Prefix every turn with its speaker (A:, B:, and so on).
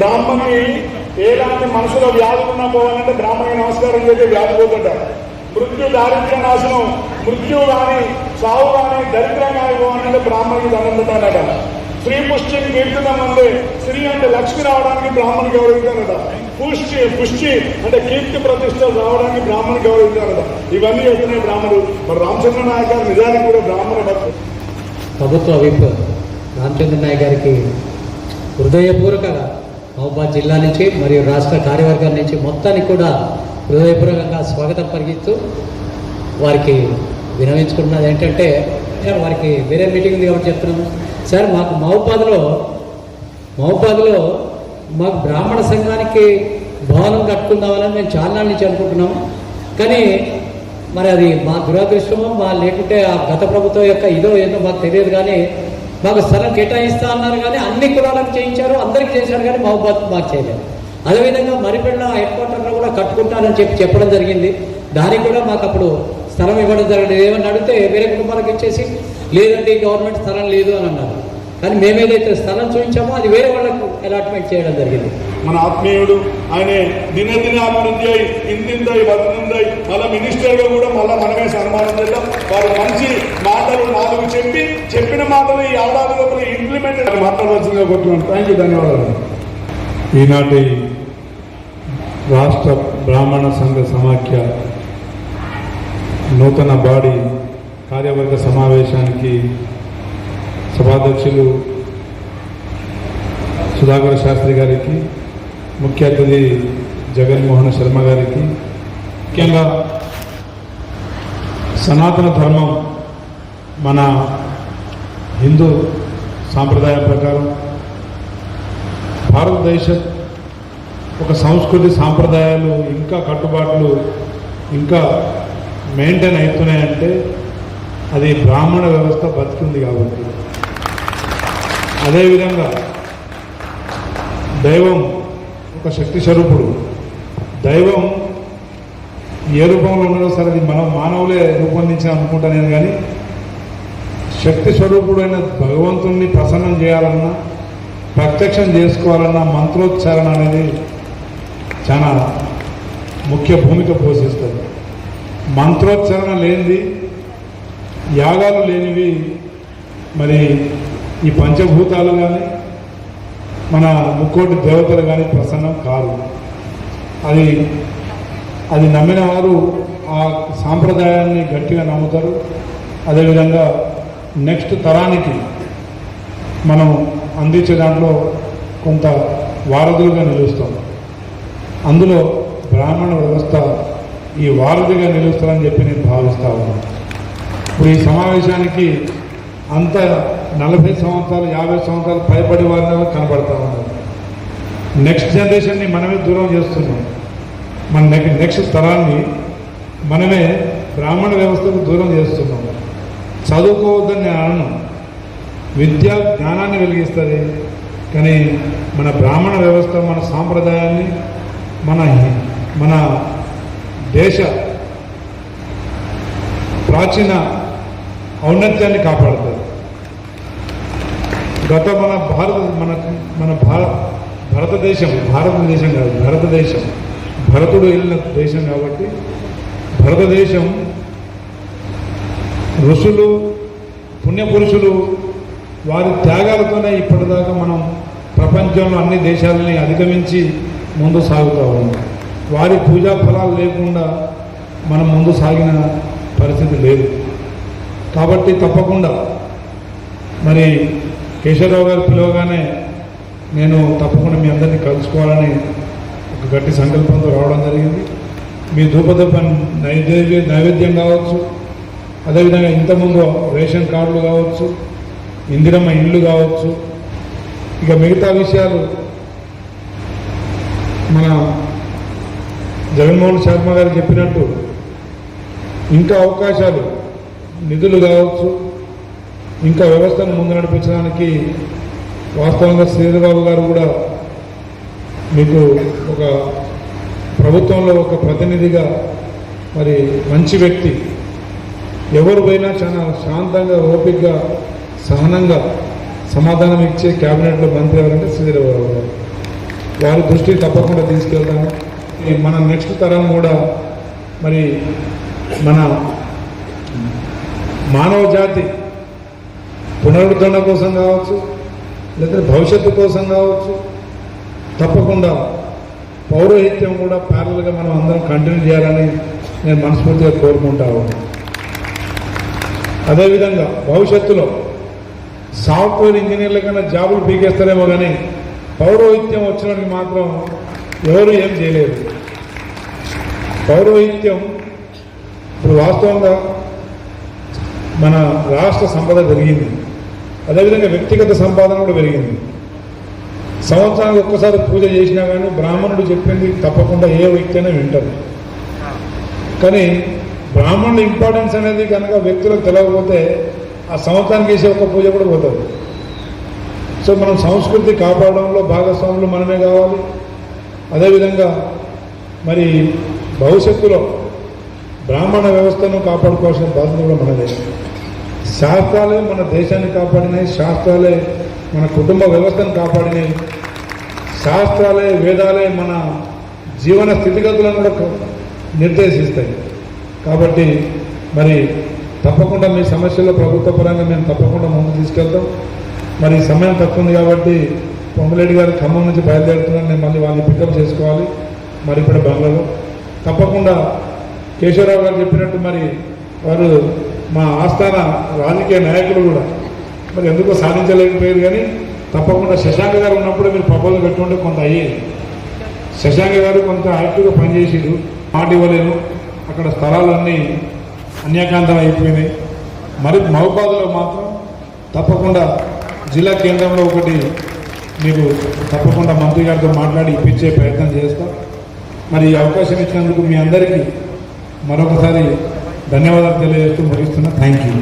A: బ్రాహ్మణి ఏలాంటి మనసులో వ్యాధులు ఉన్నా పోవాలంటే బ్రాహ్మణి నమస్కారం చేస్తే వ్యాధి పోతుంటారు. మృత్యు దారిద్ర్య నాశనం మృత్యు కానీ సావు కానీ దరిద్రం కానీ పోవాలంటే బ్రాహ్మణికి దండం శ్రీ స్త్రీ పుష్టిని కీర్తనం అంటే స్త్రీ అంటే లక్ష్మి రావడానికి బ్రాహ్మణి గౌరవించారట పుష్టి పుష్టి అంటే కీర్తి ప్రతిష్ట రావడానికి బ్రాహ్మణి గౌరవించారట ఇవన్నీ వస్తున్నాయి బ్రాహ్మణులు. మరి రామచంద్ర నాయక్ గారు నిజానికి కూడా బ్రాహ్మణ భక్తులు.
B: ప్రభుత్వ విప్ రామచంద్ర నాయక్ గారికి హృదయపూర్వక మహబాద్ జిల్లా నుంచి మరియు రాష్ట్ర కార్యవర్గం నుంచి మొత్తానికి కూడా హృదయపూర్వకంగా స్వాగతం పరిగిస్తూ వారికి వినవించుకుంటున్నది ఏంటంటే సార్ వారికి వేరే మీటింగ్ ఉంది కాబట్టి చెప్తున్నాము సార్ మాకు మహబాద్లో మహబాద్లో మాకు బ్రాహ్మణ సంఘానికి భవనం కట్టుకుందామని మేము చాలా నుంచి అనుకుంటున్నాము. కానీ మరి అది మా దురదృష్టమో మా లేకుంటే ఆ గత ప్రభుత్వం యొక్క ఇదో ఏదో మాకు తెలియదు కానీ మాకు స్థలం కేటాయిస్తా అన్నారు కానీ అన్ని కులాలకు చేయించారు అందరికి చేశారు కానీ మహబాద్ మాకు చేయలేదు. అదేవిధంగా మరిపెళ్ళ హెడ్ క్వార్టర్లో కూడా కట్టుకుంటానని చెప్పి చెప్పడం జరిగింది. దానికి కూడా మాకు అప్పుడు స్థలం ఇవ్వడం జరిగింది. ఏమన్నా అడిగితే వేరే కుటుంబాలకు ఇచ్చేసి లేదండి గవర్నమెంట్ స్థలం లేదు అని అన్నారు. కానీ మేమేదైతే స్థలం చూపించామో అది వేరే వాళ్ళకు అలాట్మెంట్ చేయడం జరిగింది.
A: మన ఆత్మీయుడు ఆయన దినదిన అభివృద్ధి అయి ఇంతింతై వదనుందై మళ్ళీ మినిస్టర్గా కూడా మళ్ళీ మనమే సన్మానం చేద్దాం. వారు మంచి మాటలు నాలుగు చెప్పి చెప్పిన మాటలు ఈ ఏడాది లోపల ఇంప్లిమెంట్ మాట్లాడవలసిందిగా కోరుతున్నాను. థ్యాంక్ యూ ధన్యవాదాలు.
C: ఈనాటి రాష్ట్ర బ్రాహ్మణ సంఘ సమాఖ్య నూతన బాడీ కార్యవర్గ సమావేశానికి సభాధ్యక్షులు సుధాకర్ శాస్త్రి గారికి ముఖ్య అతిథి జగన్మోహన్ శర్మ గారికి ముఖ్యంగా సనాతన ధర్మం మన హిందూ సాంప్రదాయం ప్రకారం భారతదేశం ఒక సంస్కృతి సాంప్రదాయాలు ఇంకా కట్టుబాట్లు ఇంకా మెయింటైన్ అవుతున్నాయంటే అది బ్రాహ్మణ వ్యవస్థ బతికింది కాబట్టి. అదేవిధంగా దైవం ఒక శక్తి స్వరూపుడు. దైవం ఏ రూపంలో ఉన్నదో సరే అది మనం మానవులే రూపొందించిన అనుకుంటా నేను కానీ శక్తి స్వరూపుడైన భగవంతుణ్ణి ప్రసన్నం చేయాలన్నా ప్రత్యక్షం చేసుకోవాలన్నా మంత్రోచ్చారణ అనేది చాలా ముఖ్య భూమిక పోషిస్తుంది. మంత్రోచ్చారణ లేనిది యాగాలు లేనివి మరి ఈ పంచభూతాలు కానీ మన ముక్కోటి దేవతలు కానీ ప్రసన్నం కాదు. అది అది నమ్మిన వారు ఆ సాంప్రదాయాన్ని గట్టిగా నమ్ముతారు. అదేవిధంగా నెక్స్ట్ తరానికి మనం అందించే దాంట్లో కొంత వారధులుగా నిలుస్తాం. అందులో బ్రాహ్మణ వ్యవస్థ ఈ వారధిగా నిలుస్తారని చెప్పి నేను భావిస్తా ఉన్నాను. ఇప్పుడు ఈ సమావేశానికి అంత నలభై సంవత్సరాలు యాభై సంవత్సరాలు పైబడి వారిని కనబడతా ఉన్నారు. నెక్స్ట్ జనరేషన్ని మనమే దూరం చేస్తున్నాం. మన నెక్స్ట్ తరాన్ని మనమే బ్రాహ్మణ వ్యవస్థకు దూరం చేస్తున్నాం. చదువుకోవద్దని నేను అనను. విద్య జ్ఞానాన్ని వెలిగిస్తుంది. కానీ మన బ్రాహ్మణ వ్యవస్థ మన సాంప్రదాయాన్ని మన మన దేశ ప్రాచీన ఔన్నత్యాన్ని కాపాడుతుంది. గత మన భారత మన మన భారత భారతదేశం భారతదేశం కాదు భారతదేశం. భరతుడు వెళ్ళిన దేశం కాబట్టి భారతదేశం ఋషులు పుణ్యపురుషులు వారి త్యాగాలతోనే ఇప్పటిదాకా మనం ప్రపంచంలో అన్ని దేశాలని అధిగమించి ముందు సాగుతూ ఉన్నాం. వారి పూజా ఫలాలు లేకుండా మనం ముందు సాగిన పరిస్థితి లేదు. కాబట్టి తప్పకుండా మరి కేశవరావు గారు పిలవగానే నేను తప్పకుండా మీ అందరినీ కలుసుకోవాలని ఒక గట్టి సంకల్పంతో రావడం జరిగింది. మీ ధూపదూప నైవేద్య నైవేద్యం కావచ్చు అదేవిధంగా ఇంతకుముందు రేషన్ కార్డులు కావచ్చు ఇందిరమ్మ ఇల్లు కావచ్చు ఇక మిగతా విషయాలు మన జగన్మోహన్ శర్మ గారు చెప్పినట్టు ఇంకా అవకాశాలు నిధులు కావచ్చు ఇంకా వ్యవస్థను ముందు నడిపించడానికి వాస్తవంగా శ్రీధరబాబు గారు కూడా మీకు ఒక ప్రభుత్వంలో ఒక ప్రతినిధిగా మరి మంచి వ్యక్తి. ఎవరు పోయినా చాలా శాంతంగా ఓపికగా సహనంగా సమాధానం ఇచ్చే క్యాబినెట్లో మంత్రి ఎవరంటే శ్రీధరబాబు గారు. వారి దృష్టి తప్పకుండా తీసుకెళ్తాను. ఈ మన నెక్స్ట్ తరం కూడా మరి మన మానవ జాతి పునరుద్ధరణ కోసం కావచ్చు లేకపోతే భవిష్యత్తు కోసం కావచ్చు తప్పకుండా పౌరోహిత్యం కూడా ప్యారల్గా మనం అందరం కంటిన్యూ చేయాలని నేను మనస్ఫూర్తిగా కోరుకుంటా ఉన్నాను. అదేవిధంగా భవిష్యత్తులో సాఫ్ట్వేర్ ఇంజనీర్ల కన్నా జాబులు పీకేస్తారేమో కానీ పౌరోహిత్యం వచ్చినకి మాత్రం ఎవరు ఏం చేయలేరు. పౌరోహిత్యం ఇప్పుడు వాస్తవంగా మన రాష్ట్ర సంపద పెరిగింది. అదేవిధంగా వ్యక్తిగత సంపాదన కూడా పెరిగింది. సంవత్సరానికి ఒక్కసారి పూజ చేసినా కానీ బ్రాహ్మణుడు చెప్పింది తప్పకుండా ఏ వ్యక్తి అయినా వింటారు కానీ బ్రాహ్మణుల ఇంపార్టెన్స్ అనేది కనుక వ్యక్తులకు తెలియకపోతే ఆ సంవత్సరానికి వేసే ఒక పూజ కూడా పోతుంది. సో మనం సంస్కృతి కాపాడడంలో భాగస్వాములు మనమే కావాలి. అదేవిధంగా మరి భవిష్యత్తులో బ్రాహ్మణ వ్యవస్థను కాపాడుకోవాల్సిన బాధ్యత కూడా మనదే శాస్త్రాలే మన దేశాన్ని కాపాడినాయి శాస్త్రాలే మన కుటుంబ వ్యవస్థను కాపాడినాయి. శాస్త్రాలే వేదాలే మన జీవన స్థితిగతులను కూడా నిర్దేశిస్తాయి. కాబట్టి మరి తప్పకుండా మీ సమస్యల్లో ప్రభుత్వ పరంగా మేము తప్పకుండా ముందు తీసుకెళ్తాం. మరి సమయం తక్కువ ఉంది కాబట్టి పొంగులేడి గారు ఖమ్మం నుంచి బయలుదేరుతున్నాను నేను మళ్ళీ వాళ్ళని పికప్ చేసుకోవాలి. మరి ఇప్పుడు బంగ్లాలో తప్పకుండా కేశవరావు గారు చెప్పినట్టు మరి వారు మా ఆస్థాన రాజకీయ నాయకులు కూడా. మరి ఎందుకో సాధించలేకపోయారు కానీ తప్పకుండా శశాంక్ గారు ఉన్నప్పుడు మీరు ప్రపోజల్ పెట్టుకుంటే కొంత అయ్యేది. శశాంక్ గారు కొంత యాక్టివ్గా పనిచేసారు మాట ఇవ్వలేదు అక్కడ స్థలాలన్నీ అన్యాకాంతం అయిపోయినాయి. మరి మహబాద్లో మాత్రం తప్పకుండా జిల్లా కేంద్రంలో ఒకటి మీకు తప్పకుండా మంత్రి గారితో మాట్లాడి ఇప్పించే ప్రయత్నం చేస్తాం. మరి ఈ అవకాశం ఇచ్చినందుకు మీ అందరికీ మరొకసారి ధన్యవాదాలు తెలియజేస్తూ ముగిస్తున్నా. Thank you